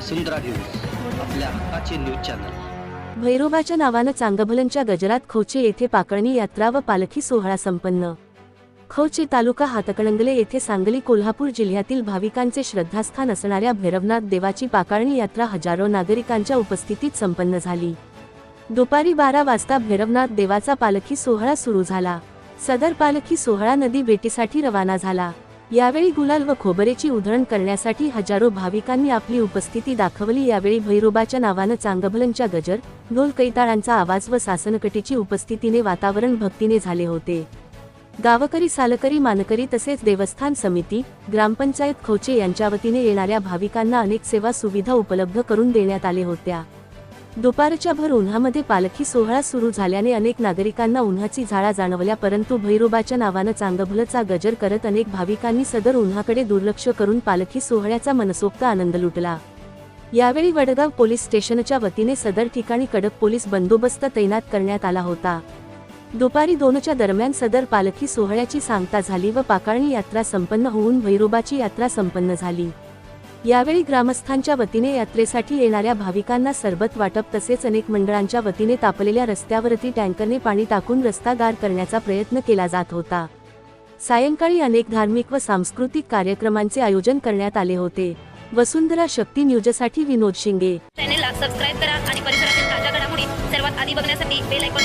वसुंधरा news आपल्या हक्काचे news channel. भैरोबाच्या नावानं चांगभलनच्या गजरात खोचे येथे पाकळणी यात्रा व पालखी सोहळा संपन्न. खोचे तालुका हातकणंगले येथे सांगली कोल्हापूर जिल्ह्यातील भाविकांचे श्रद्धास्थान असणाऱ्या भैरवनाथ देवाची पाकाळणी यात्रा हजारो नागरिकांच्या उपस्थितीत संपन्न झाली. दुपारी बारा वाजता भैरवनाथ देवाचा पालखी सोहळा सुरू झाला. सदर पालखी सोहळा नदी भेटीसाठी रवाना झाला. यावेळी गुलाल व खोबरेची उधळण करण्यासाठी हजारो भाविकांनी आपली उपस्थिती दाखवली. यावेळी भैरोबाच्या नावानं चांगभलनच्या गजर ढोल कैताळांचा आवाज व सासनकटीची उपस्थितीने वातावरण भक्तीने झाले होते. गावकरी सालकरी मानकरी तसेच देवस्थान समिती ग्रामपंचायत खोचे यांच्या वतीने येणाऱ्या भाविकांना अनेक सेवा सुविधा उपलब्ध करून देण्यात आले होत्या. दुपारच्या भर उन्हामध्ये पालखी सोहळा सुरू झाल्याने अनेक नागरिकांना उन्हाची झाळा जाणवल्या परंतु भैरोबाच्या नावानं चांगभलचा गजर करत अनेक भाविकांनी सदर उन्हाकडे दुर्लक्ष करून पालखी सोहळ्याचा मनसोक्त आनंद लुटला. यावेळी वडगाव पोलीस स्टेशनच्या वतीने सदर ठिकाणी कडक पोलीस बंदोबस्त तैनात करण्यात आला होता. दुपारी दोनच्या दरम्यान सदर पालखी सोहळ्याची सांगता झाली व पाकाळणी यात्रा संपन्न होऊन भैरोबाची यात्रा संपन्न झाली. यावेळी ग्रामस्थांच्या वतीने यात्रेसाठी येणाऱ्या भाविकांना सरबत वाटप तसेच अनेक मंडळांच्या वतीने तापलेल्या रस्त्यावरती टँकरने पाणी टाकून रस्ता गार करण्याचा प्रयत्न केला जात होता. सायंकाळी अनेक धार्मिक व सांस्कृतिक कार्यक्रमांचे आयोजन करण्यात आले होते. वसुंधरा शक्ती न्यूजसाठी विनोद शिंगे. चॅनेलला सबस्क्राईब करा आणि परिसरातील ताज्या घडामोडी सर्वात आधी बघण्यासाठी बेल आयकॉन